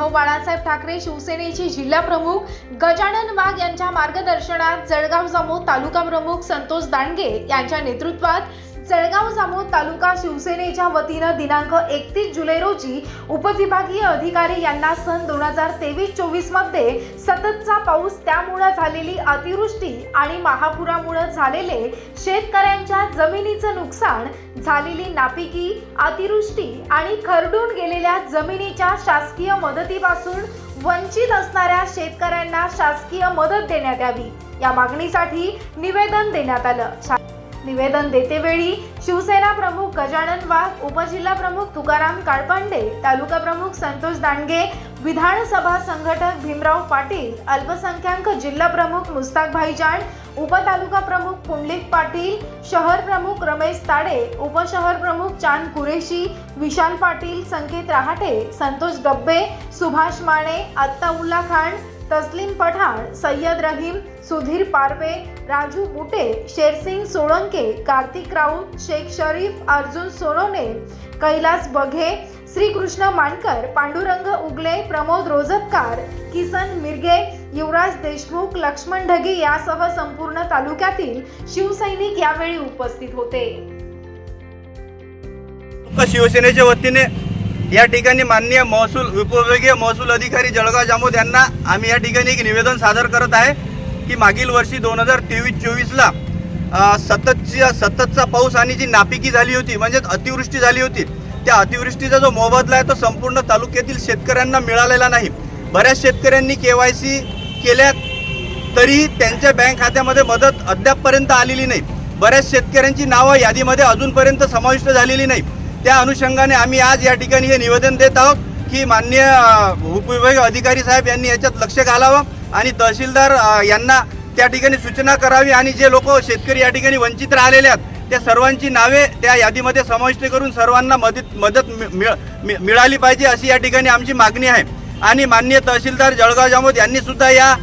उद्धव बाळासाहेब ठाकरे शिवसेनेचे जिल्हाप्रमुख गजानन वाघ यांच्या मार्गदर्शनात जळगाव जामोद तालुका प्रमुख संतोष दांडगे यांच्या नेतृत्वात जळगाव जामोद तालुका शिवसेनेच्या वतीनं दिनांक एकतीस जुलै रोजी उपविभागीय अधिकारी यांना सन दोन हजार तेवीस चोवीसमध्ये सततचा पाऊस त्यामुळे झालेली अतिवृष्टी आणि महापुरामुळे झालेले शेतकऱ्यांच्या जमिनीचं नुकसान झालेली नापिकी अतिवृष्टी आणि खरडून गेलेल्या जमिनीच्या शासकीय मदतीपासून वंचित असणाऱ्या शेतकऱ्यांना शासकीय मदत देण्यात यावी. या मागणीसाठी निवेदन देण्यात आलं. निवेदन देतेवेळी शिवसेना प्रमुख गजानन वाघ उपजिल्हा प्रमुख तुकाराम काळपांडे तालुका प्रमुख संतोष दांडगे विधानसभा संघटक भीमराव पाटील अल्पसंख्याक जिल्हा प्रमुख मुस्ताक भाईजान उपतालुका प्रमुख पुंडलिक पाटील शहर प्रमुख रमेश ताडे उपशहर प्रमुख चांद कुरेशी विशाल पाटील संकेत रहाटे संतोष गब्बे सुभाष माने अत्ताउल्ला खान तस्लीम पठाण सय्यद रहीम सुधीर पारवे राजू बुटे शेरसिंग सोळंके कार्तिक राऊत शेख शरीफ अर्जुन सोनोने कैलास बघे श्रीकृष्ण मानकर पांडुरंग उगले प्रमोद रोजतकार किसन मिरगे युवराज देशमुख लक्ष्मण ढगे यासह संपूर्ण तालुक्यातील शिवसैनिक यावेळी उपस्थित होते. शिवसेनेच्या वतीने या ठिकाणी माननीय महसूल उपविभागीय महसूल अधिकारी जळगाव जामोद यांना आम्ही या ठिकाणी एक निवेदन सादर करत आहे की मागील वर्षी दोन हजार तेवीस चोवीसला सततची सततचा पाऊस आणि जी नापिकी झाली होती म्हणजेच अतिवृष्टी झाली होती त्या अतिवृष्टीचा जो मोबदला आहे तो संपूर्ण तालुक्यातील शेतकऱ्यांना मिळालेला नाही. बऱ्याच शेतकऱ्यांनी के वाय सी केल्या तरीही त्यांच्या बँक खात्यामध्ये मदत अद्यापपर्यंत आलेली नाही. बऱ्याच शेतकऱ्यांची नावं यादीमध्ये अजूनपर्यंत समाविष्ट झालेली नाही. त्या अनुषंगाने आम्ही आज या ठिकाणी हे निवेदन देत आहोत की माननीय अ, उपविभागीय अधिकारी साहेब यांनी याच्यात लक्ष घालावं आणि तहसीलदार यांना त्या ठिकाणी सूचना करावी आणि जे लोक शेतकरी या ठिकाणी वंचित राहिलेले आहेत त्या सर्वांची नावे त्या यादीमध्ये समाविष्ट करून सर्वांना मदत मदत मि- मिळ- मि- मिळाली पाहिजे अशी या ठिकाणी आमची मागणी आहे. आणि माननीय तहसीलदार जळगाव जामोद यांनी सुद्धा या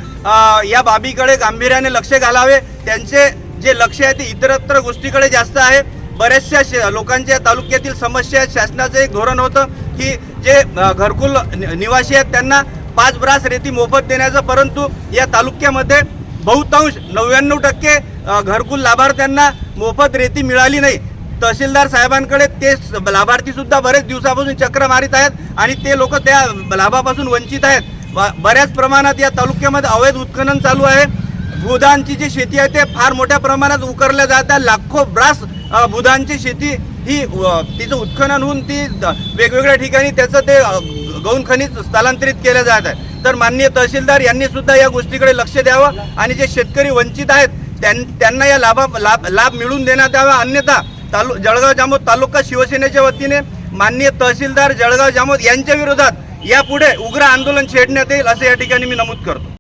या बाबीकडे गांभीर्याने लक्ष घालावे. त्यांचे जे लक्ष आहे ते इतरत्र गोष्टीकडे जास्त आहे. बऱ्याचशा लोकांच्या तालुक्यातील समस्या आहेत शासनाचं एक धोरण होतं की जे घरकुल नि- निवासी आहेत त्यांना पाच ब्रास रेती मोफत देण्याचं परंतु या तालुक्यामध्ये बहुतांश नव्याण्णव टक्के घरकुल लाभार्थ्यांना मोफत रेती मिळाली नाही. तहसीलदार साहेबांकडे ते लाभार्थीसुद्धा बरेच दिवसापासून चक्र मारित आहेत आणि ते लोक त्या लाभापासून वंचित आहेत. ब- बऱ्याच प्रमाणात या तालुक्यामध्ये अवैध उत्खनन चालू आहे. भूदानची जी शेती आहे ते फार मोठ्या प्रमाणात उकरल्या जात आहे लाखो ब्रास बुधांची शेती ही तिचं उत्खनन होऊन ती द- वेगवेगळ्या ठिकाणी त्याचं ते गौण खनिज स्थलांतरित केलं जात आहे. तर माननीय तहसीलदार यांनी सुद्धा या गोष्टीकडे लक्ष द्यावं आणि जे शेतकरी वंचित आहेत त्यां- त्यांना या लाभा लाभ लाभ मिळून देण्यात यावा. अन्यथा तालु जळगाव जामोद तालुका शिवसेनेच्या वतीने माननीय तहसीलदार जळगाव जामोद यांच्या विरोधात यापुढे उग्र आंदोलन छेडण्यात येईल असं या ठिकाणी मी नमूद करतो.